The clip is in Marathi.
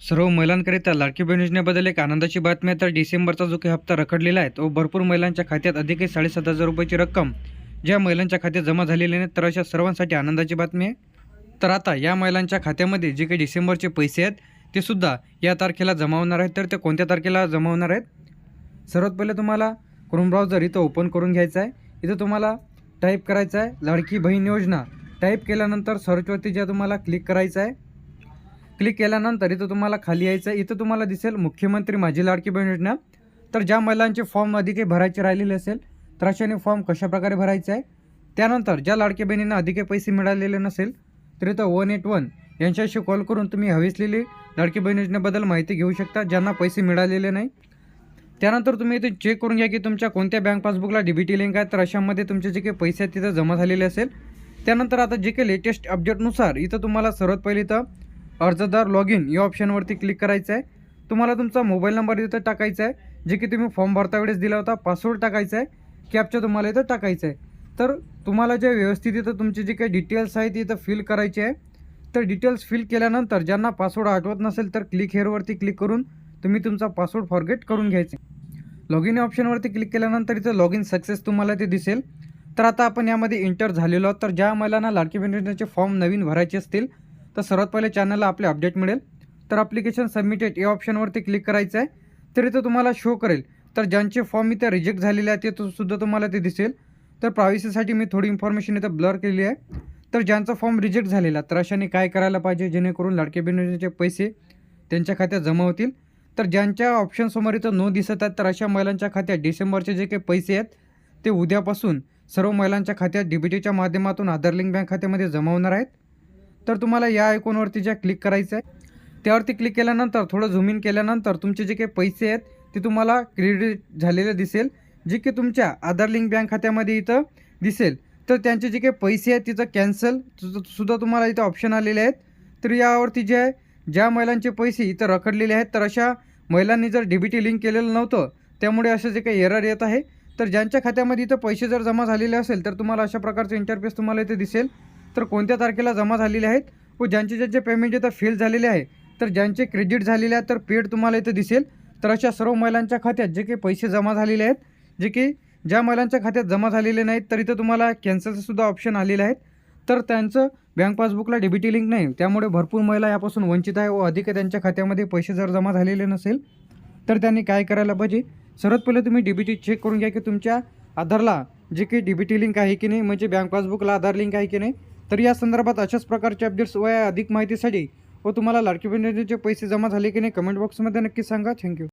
सर्व महिलांकरिता लाडकी बहीण योजनेबद्दल एक आनंदाची बातमी आहे. तर डिसेंबरचा जो काही हप्ता रखडलेला आहे तो भरपूर महिलांच्या खात्यात अधिक साडेसात हजार रुपयाची रक्कम ज्या महिलांच्या खात्यात जमा झालेली नाही तर अशा सर्वांसाठी आनंदाची बातमी आहे. तर आता या महिलांच्या खात्यामध्ये जे काही डिसेंबरचे पैसे आहेत ते सुद्धा या तारखेला जमा होणार आहेत. तर ते कोणत्या तारखेला जमा होणार आहेत? सर्वात पहिले तुम्हाला क्रोम ब्राउझर इथं ओपन करून घ्यायचं आहे. इथं तुम्हाला टाईप करायचं आहे लाडकी बहीण योजना. टाईप केल्यानंतर सर्चवरती ज्या तुम्हाला क्लिक करायचं आहे क्लिक केल्यानंतर इथं तुम्हाला खाली यायचं आहे. इथं तुम्हाला दिसेल मुख्यमंत्री माझी लाडकी बहीण योजना. तर ज्या महिलांचे फॉर्म अधिक काही भरायचे राहिलेले असेल तर अशाने फॉर्म कशाप्रकारे भरायचा आहे? त्यानंतर ज्या लाडक्या बहिणींना अधिक पैसे मिळालेले नसेल तर इथं वन एट वन यांच्याशी कॉल करून तुम्ही हवेसलेली लाडकी बहीण योजनेबद्दल माहिती घेऊ शकता ज्यांना पैसे मिळालेले नाही. त्यानंतर तुम्ही इथे चेक करून घ्या की तुमच्या कोणत्या बँक पासबुकला डी बी टी लिंक आहे तर अशामध्ये तुमचे जे काही पैसे आहेत तिथं जमा झालेले असेल. त्यानंतर आता जे काही लेटेस्ट अपडेटनुसार इथं तुम्हाला सर्वात पहिले इथं अर्जदार लॉग इन या ऑप्शनवरती क्लिक करायचं आहे. तुम्हाला तुमचा मोबाईल नंबर इथं टाकायचा आहे. जे की तुम्ही फॉर्म भरता वेळेस दिला होता पासवर्ड टाकायचा आहे. कॅपचा तुम्हाला इथं टाकायचं आहे. तर तुम्हाला जे व्यवस्थित इथं तुमचे जे काही डिटेल्स आहेत इथं फिल करायचे आहे. तर डिटेल्स फिल केल्यानंतर ज्यांना पासवर्ड आठवत नसेल तर क्लिक हेअरवरती क्लिक करून तुम्ही तुमचा पासवर्ड फॉरगेट करून घ्यायचे लॉग इन ऑप्शनवरती क्लिक केल्यानंतर इथं लॉग इन सक्सेस तुम्हाला ते दिसेल. तर आता आपण यामध्ये इंटर झालेलो आहोत. तर ज्या महिलांना लाडकी बहीण फॉर्म नवीन भरायचे असतील तर सर्वात पहिले चॅनलला आपले अपडेट मिळेल. तर ॲप्लिकेशन सबमिटेड या ऑप्शनवरती क्लिक करायचं आहे तर तो तुम्हाला शो करेल. तर ज्यांचे फॉर्म इथं रिजेक्ट झालेले आहेत ते तो सुद्धा तुम्हाला ते दिसेल. तर प्रायव्हसीसाठी मी थोडी इन्फॉर्मेशन इथं ब्लर केली आहे. तर ज्यांचा फॉर्म रिजेक्ट झालेला तर अशाने काय करायला पाहिजे? जेणेकरून लाडके बहीण पैसे त्यांच्या खात्यात जमा होतील. तर ज्यांच्या ऑप्शनसमोर इथं नो दिसत आहेत तर अशा महिलांच्या खात्यात डिसेंबरचे जे काही पैसे आहेत ते उद्यापासून सर्व महिलांच्या खात्यात डी बी टीच्या माध्यमातून आधार लिंक बँक खात्यामध्ये जमा होणार आहेत. तर तुम्हाला या आयकॉनवरती ज्या क्लिक करायचं आहे त्यावरती क्लिक केल्यानंतर थोडं झूम इन केल्यानंतर तुमचे जे काही पैसे आहेत ते तुम्हाला क्रेडिट झालेले दिसेल. जे की तुमच्या आधार लिंक बँक खात्यामध्ये इथं दिसेल. तर त्यांचे जे काही पैसे आहेत तिथं कॅन्सल सुद्धा तुम्हाला इथं ऑप्शन आलेले आहेत. तर यावरती जे आहे ज्या महिलांचे पैसे इथं रखडलेले आहेत तर अशा महिलांनी जर डी बी टी लिंक केलेलं नव्हतं त्यामुळे असं जे काही एरर येत आहे. तर ज्यांच्या खात्यामध्ये इथं पैसे जर जमा झालेले असेल तर तुम्हाला अशा प्रकारचं इंटरफेस तुम्हाला इथे दिसेल. तर कोणत्या तारखेला जमा झालेले आहेत व ज्यांचे ज्यांचे पेमेंट इथं फेल झालेले आहे तर ज्यांचे क्रेडिट झालेले आहेत तर पेड तुम्हाला इथं दिसेल. तर अशा सर्व महिलांच्या खात्यात जे काही पैसे जमा झालेले आहेत जे की ज्या महिलांच्या खात्यात जमा झालेले नाहीत तर इथं तुम्हाला कॅन्सलचंसुद्धा ऑप्शन आलेले आहेत तर त्यांचं बँक पासबुकला डेबिटी लिंक नाही त्यामुळे भरपूर महिला यापासून वंचित आहे व अधिक त्यांच्या खात्यामध्ये पैसे जर जमा झालेले नसेल तर त्यांनी काय करायला पाहिजे? सर्वात पहिले तुम्ही डीबीटी चेक करून घ्या की तुमच्या आधारला जे काही डीबीटी लिंक आहे की नाही म्हणजे बँक पासबुकला आधार लिंक आहे की नाही तर या संदर्भात अशाच प्रकारचे अपडेट्स व अधिक माहितीसाठी व तुम्हाला लाडकी बहिणीचे पैसे जमा झाले की नाही कमेंट बॉक्समध्ये नक्की सांगा. थँक्यू